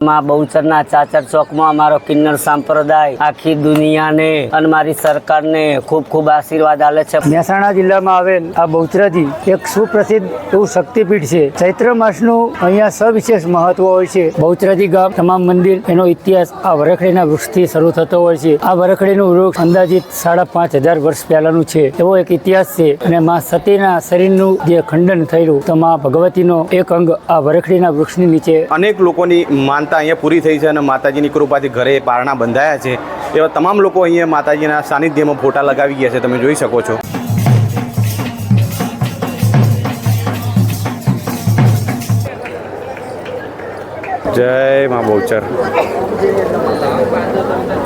માં બહુચરના ચાચર ચોકમાં અમારો કિન્નર સંપ્રદાય આખી દુનિયાને અને મારી સરકારને ખૂબ ખૂબ આશીર્વાદ આલે છે. મહેસાણા જિલ્લામાં આવેલ આ બહુચરાજી એક સુપ્રસિદ્ધ એવું શક્તિપીઠ છે. ચૈત્ર માસનું અહીંયા સવિશેષ મહત્વ હોય છે. બહુચરાજી ગામ તમામ મંદિર એનો ઇતિહાસ આ વરખડીના વૃક્ષથી શરૂ થતો હોય છે. આ વરખડીનું વૃક્ષ અંદાજિત સાડા પાંચ હજાર વર્ષ પહેલાનું છે. એવો એક ઇતિહાસ છે અને માં સતીના શરીરનું જે ખંડન થયેલું તો માં ભગવતીનો એક અંગ આ વરખડીના વૃક્ષની નીચે અનેક લોકોની માનતા અહીંયા પૂરી થઈ છે અને માતાજીની કૃપાથી ઘરે પારણા બંધાયા છે. એવા તમામ લોકો અહીંયા માતાજીના સાનિધ્યમાં ફોટા લગાવી ગયા છે, તમે જોઈ શકો છો. જય માં બહુચર.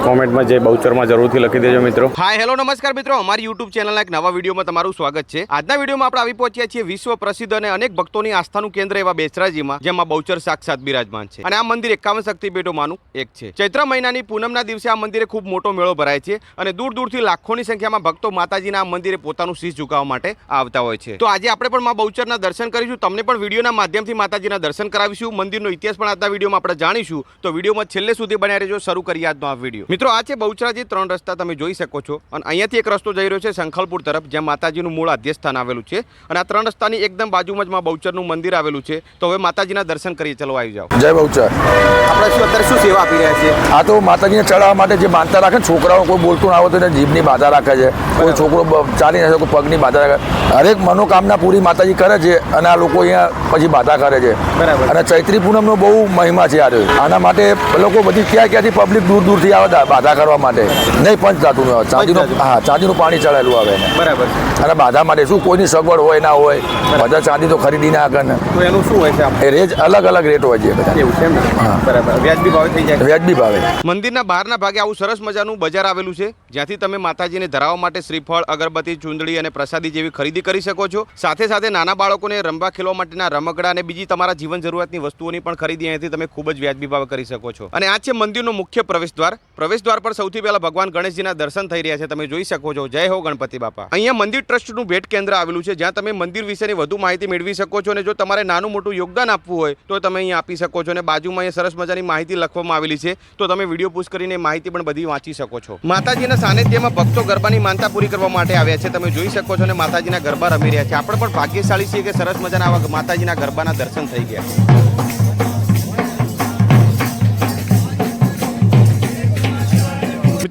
કોમેન્ટમાં જય બહુચરમાં જરૂરથી લખી દેજો મિત્રો. હાય હેલો નમસ્કાર મિત્રો. અમારી યુટ્યુબ ચેનલના એક નવા વિડીયોમાં તમારું સ્વાગત છે. આજના વિડીયોમાં આપણે આવી પહોંચ્યા છીએ વિશ્વ પ્રસિદ્ધ અને અનેક ભક્તોની આસ્થાનું કેન્દ્ર એવા બેચરાજીમાં જેમાં બહુચર સાક્ષાત બિરાજમાન છે. અને આ મંદિર એકાવન શક્તિપીઠોમાંનું એક છે. ચૈત્ર મહિનાની પૂનમના દિવસે આ મંદિરે ખૂબ મોટો મેળો ભરાય છે અને દૂર દૂરથી લાખોની સંખ્યામાં ભક્તો માતાજીના આ મંદિરે પોતાનું શીશ ઝુકાવવા માટે આવતા હોય છે. તો આજે આપણે પણ મા બહુચરના દર્શન કરીશું. તમને પણ વિડીયોના માધ્યમથી માતાજીના દર્શન કરાવીશું. મંદિરનો ઇતિહાસ પણ આજના વિડીયોમાં આપણે જાણીશું તો વિડીયોમાં છેલ્લે સુધી બન્યા રહેજો શરૂ કરીએ આજનો આ વીડિયો. મિત્રો આ છે બહુચરાજી ત્રણ રસ્તા તમે જોઈ શકો છો. અને અહીંયાથી એક રસ્તો જઈ રહ્યો છે શંખલપુર તરફ જ્યાં માતાજીનું મૂળ આદ્યસ્થાન આવેલું છે. અને આ ત્રણ રસ્તાની એકદમ બાજુમાં જ માં બહુચરનું મંદિર આવેલું છે. તો હવે માતાજીના દર્શન કરીએ. ચલો આવી જાઓ. જય બહુચર. આપણે શું અત્યારે શું સેવા આપી રહ્યા છીએ? આ તો માતાજીને ચડાવવા માટે જે માનતા રાખે છોકરાઓ કોઈ બોલતું ના આવતું તો જીભની બાધા રાખે છે. કોઈ છોકરો ચાલી ના કોઈ પગની બાધા રાખે. હરેક મનોકામના પૂરી માતાજી કરે છે અને આ લોકો અહીંયા પછી બાધા કરે છે. અને ચૈત્રી પૂનમનો બહુ મહિમા છે આજે આના માટે લોકો બધી ક્યાં ક્યાંથી પબ્લિક દૂર દૂરથી આવે દા- બાધા કરવા માટે. નહીં પંચ ધાતુનું આવે. ચાંદીનું હા ચાંદીનું પાણી ચડાયેલું આવે બરાબર. અને બાધા માટે શું કોઈની સગવડ હોય ના હોય બધા ચાંદી તો ખરીદી ના કરે ને. તો એનું શું હોય છે રેજ અલગ અલગ રેટ હોય છે. બરાબર. વ્યાજબી ભાવે થઈ જાય. વ્યાજબી ભાવે. મંદિરના બહારના ભાગે આવું સરસ મજાનું બજાર આવેલું છે જ્યાંથી તમે માતાજીને ધરાવવા માટે શ્રીફળ અગરબત્તી ચૂંદડી અને પ્રસાદી જેવી ખરીદી કરી શકો છો. સાથે સાથે નાના બાળકોને રમવા ખેલવા માટેના રમકડા અને બીજી તમારા જીવન જરૂરિયાતની વસ્તુઓની પણ ખરીદી અહીંયાથી તમે ખૂબ જ વ્યાજબી ભાવે કરી શકો છો. અને આ છે મંદિરનો મુખ્ય પ્રવેશ દ્વાર પ્રવેશ દ્વાર પર સૌથી પહેલા ભગવાન ગણેશજીના દર્શન થઈ રહ્યા છે. તમે જોઈ શકો છો. જય હો ગણપતિ બાપા. અહીંયા મંદિર ટ્રસ્ટનું ભેટ કેન્દ્ર આવેલું છે, જ્યાં તમે મંદિર વિશેની વધુ માહિતી મેળવી શકો છો અને જો તમારે નાનું મોટું યોગદાન આપવું હોય, તો તમે અહીંયા આપી શકો છો અને બાજુમાં અહીંયા સરસ મજાની માહિતી લખવામાં આવેલી છે. તો તમે વીડિયો પુસ્ટ કરીને માહિતી પણ બધી વાંચી શકો છો. માતાજીના સાનિધ્યમાં ભક્તો ગરબાની માનતા પૂરી કરવા માટે આવ્યા છે. તમે જોઈ શકો છો અને માતાજીના ગરબા રમી રહ્યા છે. આપણે પણ ભાગ્યશાળી છીએ કે સરસ મજાના આવા માતાજીના ગરબાના દર્શન થઈ ગયા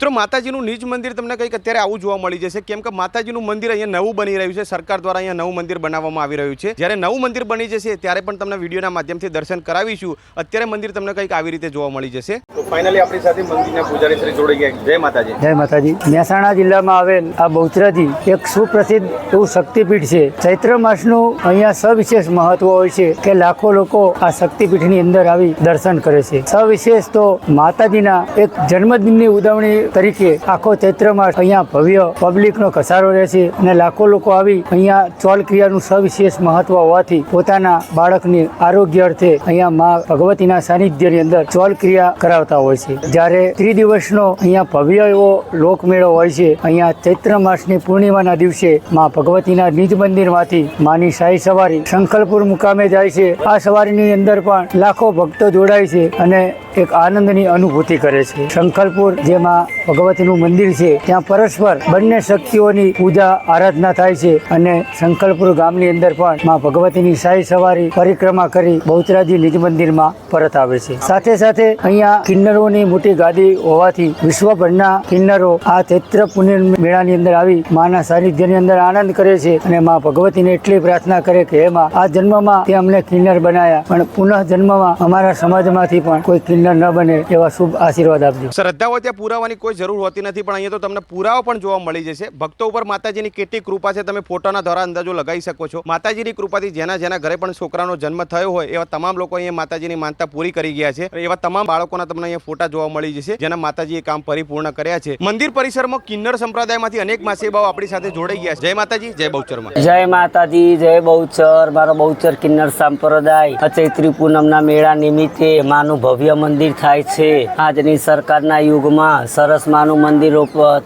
મિત્રો માતાજીનું નિજ મંદિર તમને કંઈક અત્યારે આવું જોવા મળી જશે. કેમ કે માતાજીનું મંદિર અહીંયા નવું બની રહ્યું છે. સરકાર દ્વારા અહીંયા નવું મંદિર બનાવવામાં આવી રહ્યું છે. જ્યારે નવું મંદિર બની જશે ત્યારે પણ તમને વિડીયોના માધ્યમથી દર્શન કરાવીશું. અત્યારે મંદિર તમને કંઈક આવી રીતે જોવા મળી જશે. તો ફાઇનલી આપણી સાથે મંદિરના પૂજારી શ્રી જોડાઈ ગયા. જય માતાજી. જય માતાજી. મહેસાણા જિલ્લામાં આવેલ આ બહુચરાજી એક સુપ્રસિદ્ધ એવું શક્તિપીઠ છે. ચૈત્ર માસનું અહીંયા સવિશેષ મહત્વ હોય છે કે લાખો લોકો આ શક્તિપીઠની અંદર આવી દર્શન કરે છે. સવિશેષ તો માતાજીના એક જન્મદિનની ઉજવણી તરીકે આખો ચૈત્રમાં અહીંયા ભવ્ય પબ્લિકનો ઘસારો રહે છે અને લાખો લોકો આવી અહીંયા ચોલ ક્રિયાનું સવિશેષ મહત્વ હોવાથી પોતાના બાળકની આરોગ્ય અર્થે અહીંયા મા ભગવતીના સાનિધ્યની અંદર ચોલ ક્રિયા કરાવતા હોય છે. જ્યારે ત્રિદિવસનો અહીંયા ભવ્ય એવો લોકમેળો હોય છે, અહીંયા ચૈત્ર માસની પૂર્ણિમાના દિવસે મા ભગવતીના નિજ મંદિરમાંથી માની શાહી સવારી શંખલપુર મુકામે જાય છે. આ સવારીની અંદર પણ લાખો ભક્તો જોડાય છે અને એક આનંદની અનુભૂતિ કરે છે. શંખલપુર, જેમાં ભગવતીનું મંદિર છે, ત્યાં પરસ્પર બંને શક્તિઓની પૂજા, આરાધના થાય છે અને શંખલપુર ગામની અંદર પણ માં ભગવતીની શાહી સવારી પરિક્રમા કરી બહુચરાજી નિજ મંદિરમાં પરત આવે છે. સાથે સાથે અહીંયા કિન્નરોની મોટી ગાદી હોવાથી વિશ્વભરના કિન્નરો આ ચૈત્ર પૂર્ણિમ મેળાની અંદર આવી માના સાનિધ્યની અંદર આનંદ કરે છે અને માં ભગવતીને એટલી પ્રાર્થના કરે કે હે માં, આ જન્મમાં તે અમને કિન્નર બનાયા, પણ પુનઃ જન્મમાં અમારા સમાજમાંથી પણ કોઈ કિન્નર ન બને એવા શુભ આશીર્વાદ આપજો. શ્રદ્ધા હોય ત્યાં પુરાવાની કોઈ જરૂર હોતી નથી, પણ અહીંયા તો તમને પુરાવા પણ જોવા મળી જશે. ભક્તો ઉપર માતાજીની કેટલી કૃપા છે તમે ફોટાના દ્વારા અંદાજો લગાવી શકો છો. માતાજીની કૃપાથી જેના જેના ઘરે પણ છોકરાનો જન્મ થયો હોય, એવા તમામ લોકો અહીંયા માતાજીની માનતા પૂરી કરી ગયા છે. એવા તમામ બાળકોના તમને અહીંયા ફોટા જોવા મળી જશે, જેના માતાજીએ કામ પરિપૂર્ણ કર્યા છે. મંદિર પરિસરમાં કિન્નર સંપ્રદાયમાંથી અનેક માસીબાઓ આપણી સાથે જોડાઈ ગયા છે. જય માતાજી, જય બહુચરમાં. જય માતાજી, જય બહુચર. મારો બહુચર કિન્નર સંપ્રદાય. ચૈત્રી પૂનમના મેળા નિમિત્તે માનું ભવ્ય મંદિર થાય છે. આજની સરકારના યુગમાં સરસ માનું મંદિર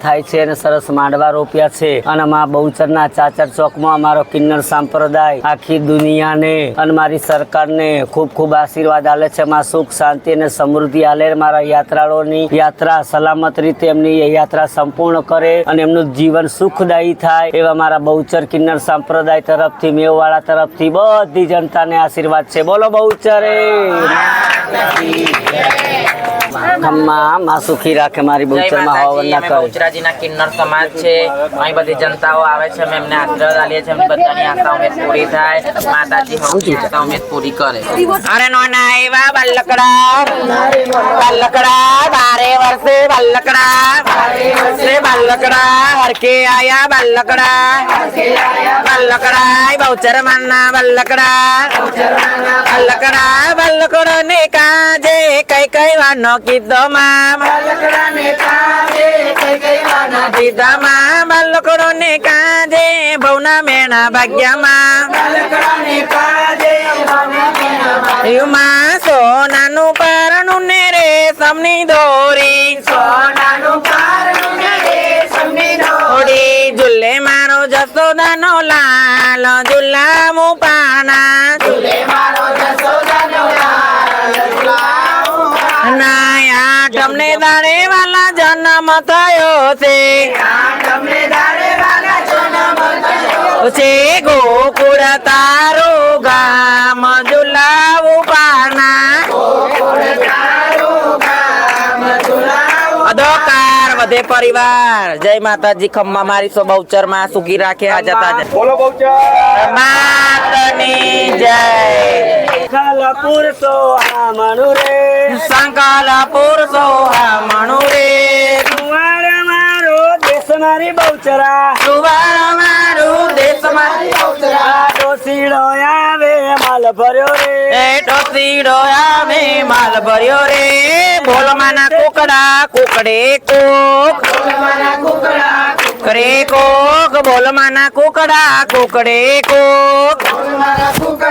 થાય છે અને સરસ માંડવા રોપ્યા છે. અને મા બહુચરના ચાચર ચોકમાં અમારો કિન્નર સંપ્રદાય આખી દુનિયાને અને મારી સરકારને ખૂબ ખૂબ આશીર્વાદ આલે છે. માં સુખ, શાંતિ અને સમૃદ્ધિ આલે મારા યાત્રાળુઓની યાત્રા સલામત રીતે એમની યાત્રા સંપૂર્ણ કરે અને એમનું જીવન સુખદાયી થાય એવા મારા બહુચર કિન્નર સંપ્રદાય તરફથી મેવવાળા તરફથી બધી જનતાને આશીર્વાદ છે. બોલો બહુચરે. ખમ્મા માં સુખી રાખે મારી માતાજી હવન ના અમે કરે. બહુચરાજીના કિન્નર સમાજ છે. અહીં બધી જનતાઓ આવે છે અમે એમને આશીર્વાદ આલીએ છીએ. એમની બધાની આશા ઉમેદ પૂરી થાય. માતાજી સૌની આશા ઉમેદ પૂરી કરે. અરે નોના એવા બાલકડા બાલકડા બારે વર્ષે બલ્લકડા વર્ષે બાલકડા હરકે આયા બાલકડા બાલકડા બહુચર માના બાલકડા બાલકડા બાલકડો ને કાજે કઈ કઈ વાનો કીધો માં બલ્લકડા ને કાજે કઈ કઈ વાનો કીધો માં બલ્લકડો ને કાજે ભવના મેણા ભાગ્યમાં. બલ્લકડા ને કાજે યુમાં સોનાનું પરણું ને રે સમની દોરી. સોનાનું પરણું ને રે સમની દોરી. ઝુલ્લે મારો જસોદાનો લાલ ઝુલ્લામું પાના. વાલા જન્મ થયો છે. છે ગોકુળ વધે પરિવાર. જય માતાજી ખમ્મા મારી સો બહુચરમાં સુખી રાખે આ જતા બોલો બહુચર. માતની જય. કાલાપુર સો આ મણુ રે. સંકાલ પુરુષો મણુ રે. સુવાર મારો દેશ મારી બહુચરા. સુવાર મારો દેશ મારી બહુચરા. ડોસીડો માલ ભર્યો રે. એ ટોસીડો આવે માલ ભર્યો રે. બોલ માના કુકડા કુકડે કોક. કરે કોક. બોલ માના કુકડા કુકડે કોક. કોક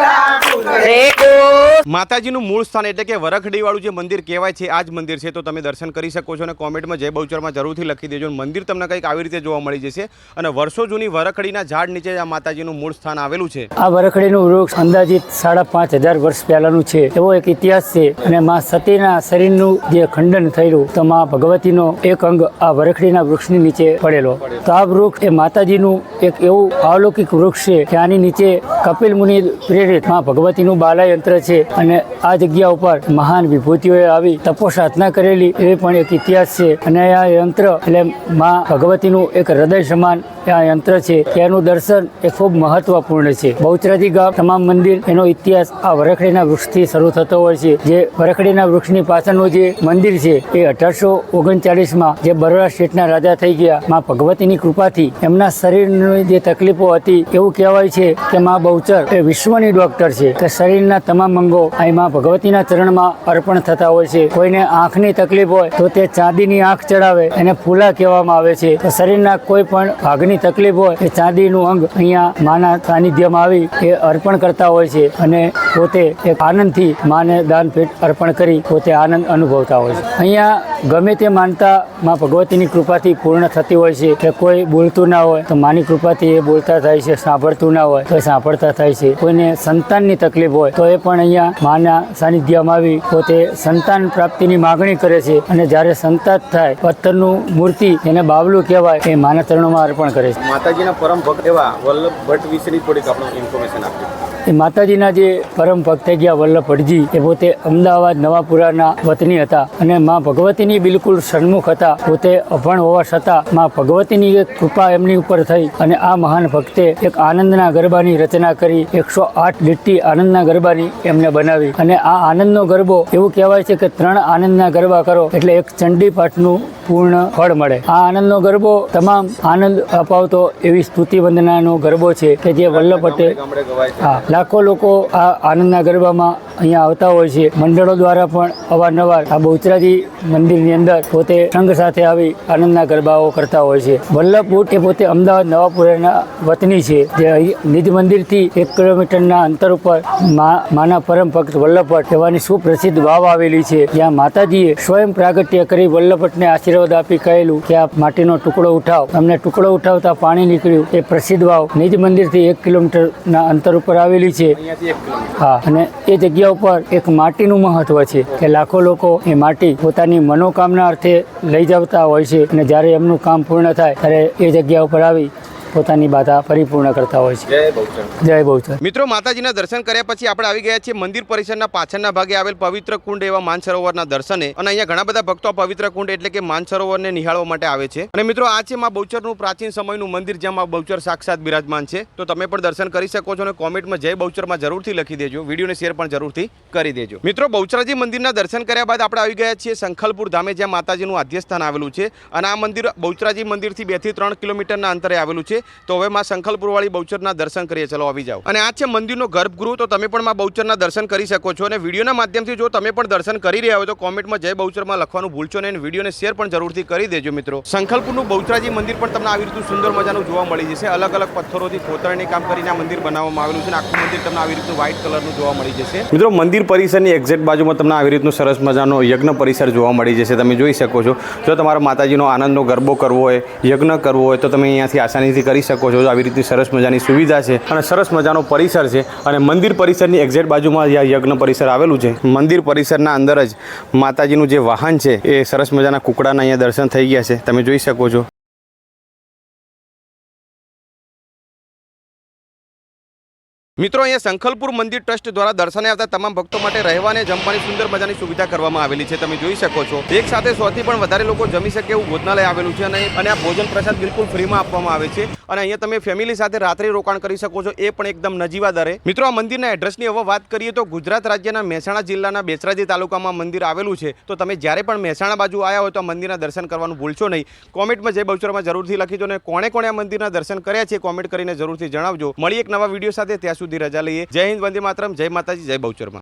માતાજીનું મૂળ સ્થાન એટલે કે વરખડીવાળું જે મંદિર કહેવાય છે આ જ મંદિર છે. તો તમે દર્શન કરી શકો છો અને કોમેન્ટમાં જય બહુચરમાં જરૂરથી લખી દેજો. મંદિર તમને કંઈક આવી રીતે જોવા મળી જશે. અને વર્ષો જૂની વરખડીના ઝાડ નીચે આ માતાજીનું મૂળ સ્થાન આવેલું છે. આ વરખડીનું વૃક્ષ અંદાજિત સાડા પાંચ હજાર વર્ષ પહેલાનું છે. એવો એક ઇતિહાસ છે અને માં સતીના શરીરનું જે ખંડન થયેલું તો માં ભગવતીનો એક અંગ આ વરખડીના વૃક્ષની નીચે પડેલો. તો આ વૃક્ષ એ માતાજીનું એક એવું અલૌકિક વૃક્ષ છે કે આની નીચે કપિલ મુનિ પ્રેરિતમાં ભગવતીનું બાલાયંત્ર છે અને આ જગ્યા ઉપર મહાન વિભૂતિઓએ આવી તપો સાધના કરેલી એ પણ એક ઇતિહાસ છે. અને આ યંત્ર એટલે માં ભગવતીનું એક હૃદય સમાન આ યંત્ર છે. તેનું દર્શન એ ખૂબ મહત્વપૂર્ણ છે. બહુચરાજી ગામ તમામ મંદિર એનો ઇતિહાસ આ વરખડીના વૃક્ષથી શરૂ થતો હોય છે. જે વરખડીના વૃક્ષની પાછળનું જે મંદિર છે એ અઢારસો ઓગણચાળીસમાં જે બરોડા સ્ટેટના રાજા થઈ ગયા, માં ભગવતીની કૃપાથી એમના શરીરની જે તકલીફો હતી એવું કહેવાય છે કે માં બહુચર એ વિશ્વની ડોક્ટર છે. કે શરીરના તમામ અંગો અહીંમાં ભગવતીના ચરણમાં અર્પણ થતા હોય છે. કોઈને આંખની તકલીફ હોય તો તે ચાંદીની આંખ ચડાવે એને ફૂલા કહેવામાં આવે છે. તો શરીરના કોઈ પણ ભાગની તકલીફ હોય એ ચાંદીનું અંગ અહીંયા માના સાનિધ્યમાં આવી એ અર્પણ કરતા હોય છે અને પોતે એક આનંદથી માને દાન ભેટ અર્પણ કરી પોતે આનંદ અનુભવતા હોય છે. અહીંયા ગમે તે માનતા માં ભગવતીની કૃપાથી પૂર્ણ થતી હોય છે કે કોઈ બોલતું ના હોય તો માની કૃપાથી એ બોલતા થાય છે, સાંભળતું ના હોય તો સાંભળતા થાય છે. કોઈને સંતાનની તકલીફ હોય, તો એ પણ અહીંયા માના સાનિધ્યમાં આવી પોતે સંતાન પ્રાપ્તિની માગણી કરે છે અને જ્યારે સંતાન થાય પથ્થરનું મૂર્તિ એને બાવલું કહેવાય, એ માના ચરણોમાં અર્પણ કરે છે. માતાજીના પરમ ભક્ત એવા વલ્લભ ભટ્ટ વિશેની થોડીક આપણે ઇન્ફોર્મેશન આપીએ. એ માતાજીના જે પરમ ભક્ત ગયા વલ્લભ ભટજી, એ પોતે અમદાવાદ નવાપુરાના વતની હતા અને માં ભગવતીની બિલકુલ સન્મુખ હતા. પોતે અભણ હોવા છતાં માં ભગવતીની એક કૃપા એમની ઉપર થઈ અને આ મહાન ભક્તે એક આનંદના ગરબાની રચના કરી, એકસો આઠ લીટી આનંદના ગરબાની એમને બનાવી. અને આ આનંદનો ગરબો એવું કહેવાય છે કે ત્રણ આનંદના ગરબા કરો એટલે એક ચંડી પાઠનું પૂર્ણ ફળ મળે. આ આનંદનો ગરબો તમામ આનંદ અપાવતો એવી સ્તુતિ વંદનાનો ગરબો છે કે જે વલ્લભ છે હા લાખો લોકો આ આનંદના ગરબામાં અહીંયા આવતા હોય છે. મંડળો દ્વારા પણ અવારનવાર આ બહુચરાજી મંદિરની અંદર પોતે સંઘ સાથે આવી આનંદના ગરબાઓ કરતા હોય છે. વલ્લભપુર એ પોતે અમદાવાદ નવાપુરાના વતની છે. જે નિજ મંદિરથી એક કિલોમીટરના અંતર ઉપર માના પરમ ભક્ત વલ્લભભટ્ટ એવાની સુપ્રસિદ્ધ વાવ આવેલી છે. જ્યાં માતાજીએ સ્વયં પ્રાગટ્ય કરી વલ્લભભટ્ટને આશીર્વાદ આપી કહેલું કે આ માટીનો ટુકડો ઉઠાવ. અમને ટુકડો ઉઠાવતા પાણી નીકળ્યું. એ પ્રસિદ્ધ વાવ નિજ મંદિરથી એક કિલોમીટરના અંતર ઉપર આવેલી છે. હા અને એ જગ્યા ઉપર એક માટીનું મહત્વ છે કે લાખો લોકો એ માટી પોતાની મનોકામના અર્થે લઈ જતા હોય છે. અને જ્યારે એમનું કામ પૂર્ણ થાય ત્યારે એ જગ્યા ઉપર આવી પોતાની બાધા પરિપૂર્ણ કરતા હોય છે. જય બહુચર મિત્રો માતાજીના દર્શન કર્યા પછી આપણે આવી ગયા છીએ મંદિર પરિસરના પાછળના ભાગે આવેલ પવિત્ર કુંડ એવા માનસરોવરના દર્શને. અને અહીંયા ઘણા બધા ભક્તો પવિત્ર કુંડ એટલે કે માનસરોવરને નિહાળવા માટે આવે છે. અને મિત્રો આ છે માં બહુચરનું પ્રાચીન સમયનું મંદિર જ્યાં માં બહુચર સાક્ષાત બિરાજમાન છે. તો તમે પણ દર્શન કરી શકો છો અને કોમેન્ટમાં જય બહુચરમાં જરૂરથી લખી દેજો. વિડીયોને શેર પણ જરૂરથી કરી દેજો. મિત્રો બહુચરાજી મંદિરના દર્શન કર્યા બાદ આપણે આવી ગયા છીએ શંખલપુર ધામે જ્યાં માતાજીનું આદ્યસ્થાન આવેલું છે. અને આ મંદિર બહુચરાજી મંદિરથી બેથી ત્રણ કિલોમીટરના અંતરે આવેલું છે. તો હવે માં સંખલપુરવાળી બહુચરના દર્શન કરીએ. ચલો આવી જાઓ. અને આ છે મંદિરનો ગર્ભગૃહ, તો તમે પણ માં બહુચરના દર્શન કરી શકો છો. અને વિડીયોના માધ્યમથી જો તમે પણ દર્શન કરી રહ્યા હોય તો કોમેન્ટમાં જય બહુચરમાં લખવાનું ભૂલશો નહીં. અને વિડીયોને શેર પણ જરૂરથી કરી દેજો મિત્રો. સંખલપુરનું બહુચરાજી મંદિર પણ તમને આવી રીતનું સુંદર મજાનું જોવા મળી જશે. અલગ અલગ પથ્થરોથી કોતરણી કામ કરીને આ મંદિર બનાવવામાં આવેલું છે. અને આખું મંદિર તમને આવી રીતનું વ્હાઇટ કલરનું જોવા મળી જશે. મિત્રો, મંદિર પરિસરની એક્ઝેક્ટ બાજુમાં તમને આવી રીતનું સરસ મજાનો યજ્ઞ પરિસર જોવા મળી જશે. તમે જોઈ શકો છો. જો તમારા માતાજીનો આનંદનો ગરબો કરવો હોય, યજ્ઞ કરવો હોય, તો તમે અહીંયાથી આસાનીથી કરી શકો છો. આવી રીતની સરસ મજાની સુવિધા છે અને સરસ મજાનો પરિસર છે અને મંદિર પરિસરની એક્ઝેક્ટ બાજુમાં આ યજ્ઞ પરિસર આવેલું છે. મંદિર પરિસરના અંદર જ માતાજીનું જે વાહન છે એ સરસ મજાના કુકડાના અહીંયા દર્શન થઈ ગયા છે. તમે જોઈ શકો છો. મિત્રો, અહીંયા સંખલપુર મંદિર ટ્રસ્ટ દ્વારા દર્શને આવતા તમામ ભક્તો માટે રહેવાને, જમવાની, સુંદર મજાની સુવિધા કરવામાં આવેલી છે. તમે જોઈ શકો છો. એક સાથે સોથી પણ વધારે લોકો જમી શકે એવું ભોજનાલય આવેલું છે અને અને આ ભોજન પ્રસાદ બિલકુલ ફ્રીમાં આપવામાં આવે છે. અને અહીંયા તમે ફેમિલી સાથે રાત્રે રોકાણ કરી શકો છો. એ પણ એકદમ નજીવા દરે. મિત્રો, આ મંદિરના એડ્રેસની હવે વાત કરીએ તો ગુજરાત રાજ્યના મહેસાણા જિલ્લાના બેસરાજી તાલુકામાં મંદિર આવેલું છે. તો તમે જ્યારે પણ મહેસાણા બાજુ આવ્યા હોય તો મંદિરના દર્શન કરવાનું ભૂલશો નહીં. કોમેન્ટમાં જય બહુચરમાં જરૂરથી લખી દો અને કોણે કોણે આ મંદિરના દર્શન કર્યા છે કોમેન્ટ કરીને જરૂરથી જણાવજો. મળી એક નવા વીડિયો સાથે. ત્યાં સુધી રજા લઈએ. જય હિન્દ વંદે માતરમ જય માતાજી જય બહુચરમાં.